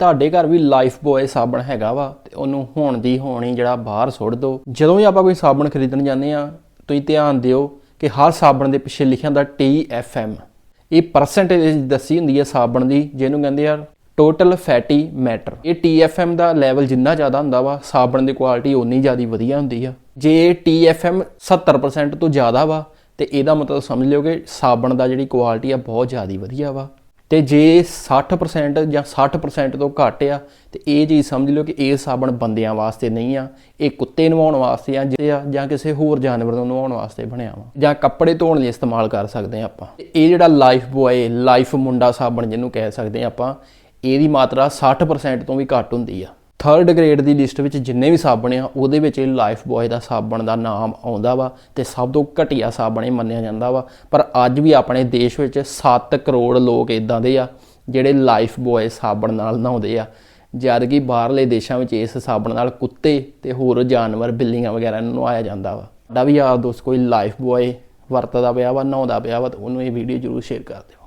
ਤੁਹਾਡੇ ਘਰ ਵੀ life boy ਸਾਬਣ ਹੈਗਾ ਵਾ ਤੇ ਉਹਨੂੰ ਹੋਣ ਦੀ ਹੋਣੀ ਜਿਹੜਾ ਬਾਹਰ ਸੁੱਟ ਦਿਓ। ਜਦੋਂ ਵੀ ਆਪਾਂ ਕੋਈ ਸਾਬਣ ਖਰੀਦਣ ਜਾਂਦੇ ਆ ਤੁਸੀਂ ਧਿਆਨ ਦਿਓ ਕਿ ਹਰ ਸਾਬਣ ਦੇ ਪਿੱਛੇ ਲਿਖਿਆ ਹੁੰਦਾ TFM ਇਹ ਪਰਸੈਂਟੇਜ ਦੱਸੀ ਹੁੰਦੀ ਹੈ ਸਾਬਣ ਦੀ, ਜਿਹਨੂੰ ਕਹਿੰਦੇ ਆ ਟੋਟਲ ਫੈਟੀ ਮੈਟਰ ਇਹ TFM ਦਾ ਲੈਵਲ ਜਿੰਨਾ ਜ਼ਿਆਦਾ ਹੁੰਦਾ ਵਾ, ਸਾਬਣ ਦੀ ਕੁਆਲਿਟੀ ਉਨੀ ਜ਼ਿਆਦਾ ਵਧੀਆ ਹੁੰਦੀ ਆ। ਜੇ TFM 70% ਤੋਂ ਜ਼ਿਆਦਾ ਵਾ, ਤੇ ਇਹਦਾ ਮਤਲਬ ਸਮਝ ਲਿਓ ਕਿ ਸਾਬਣ ਦਾ ਜਿਹੜੀ ਕੁਆਲਿਟੀ ਆ ਬਹੁਤ ਜ਼ਿਆਦਾ ਵਧੀਆ ਵਾ। ਤੇ ਜੇ 60% ਜਾਂ 60% ਤੋਂ ਘੱਟ ਆ, ਤੇ ਇਹ ਚੀਜ਼ ਸਮਝ ਲਿਓ ਕਿ ਇਹ ਸਾਬਣ ਬੰਦਿਆਂ ਵਾਸਤੇ ਨਹੀਂ ਆ, ਇਹ ਕੁੱਤੇ ਨਵਾਉਣ ਵਾਸਤੇ ਆ, ਜਾਂ- ਕਿਸੇ ਹੋਰ ਜਾਨਵਰ ਨੂੰ ਨਵਾਉਣ ਵਾਸਤੇ ਬਣਿਆ ਵਾ, ਜਾਂ ਕੱਪੜੇ ਧੋਣ ਲਈ ਇਸਤੇਮਾਲ ਕਰ ਸਕਦੇ ਆ ਆਪਾਂ। ਤੇ ਇਹ ਜਿਹੜਾ ਲਾਈਫ ਬੋਏ ਲਾਈਫ ਮੁੰਡਾ ਸਾਬਣ ਜਿਹਨੂੰ ਕਹਿ ਸਕਦੇ ਆ ਆਪਾਂ, ਇਹਦੀ ਮਾਤਰਾ 60% ਤੋਂ ਵੀ ਘੱਟ ਹੁੰਦੀ ਆ। ਥਰਡ ਗ੍ਰੇਡ ਦੀ ਲਿਸਟ ਵਿੱਚ ਜਿੰਨੇ ਵੀ ਸਾਬਣ ਆ, ਉਹਦੇ ਵਿੱਚ ਇਹ ਲਾਈਫ ਬੋਏ ਦਾ ਸਾਬਣ ਦਾ ਨਾਮ ਆਉਂਦਾ ਵਾ ਤੇ ਸਭ ਤੋਂ ਘਟੀਆ ਸਾਬਣ ਇਹ ਮੰਨਿਆ ਜਾਂਦਾ ਵਾ। ਪਰ ਅੱਜ ਵੀ ਆਪਣੇ ਦੇਸ਼ ਵਿੱਚ 7 ਕਰੋੜ ਲੋਕ ਇਦਾਂ ਦੇ ਆ, ਜਿਹੜੇ ਲਾਈਫ ਬੋਏ ਸਾਬਣ ਨਾਲ ਨਹਾਉਂਦੇ ਆ। ਜਦ ਕਿ ਬਾਹਰਲੇ ਦੇਸ਼ਾਂ ਵਿੱਚ ਇਸ ਸਾਬਣ ਨਾਲ ਕੁੱਤੇ ਤੇ ਹੋਰ ਜਾਨਵਰ ਬਿੱਲੀਆਂ ਵਗੈਰਾ ਨੂੰ ਨਹਾਇਆ ਜਾਂਦਾ ਵਾ। ਸਾਡਾ ਵੀ ਯਾਰ ਦੋਸਤ ਕੋਈ ਲਾਈਫ ਬੋਏ ਵਰਤਦਾ ਪਿਆ ਵਾ, ਨਹਾਉਂਦਾ ਪਿਆ ਵਾ, ਤਾਂ ਉਹਨੂੰ ਇਹ ਵੀਡੀਓ ਜ਼ਰੂਰ ਸ਼ੇਅਰ ਕਰ ਦਿਓ।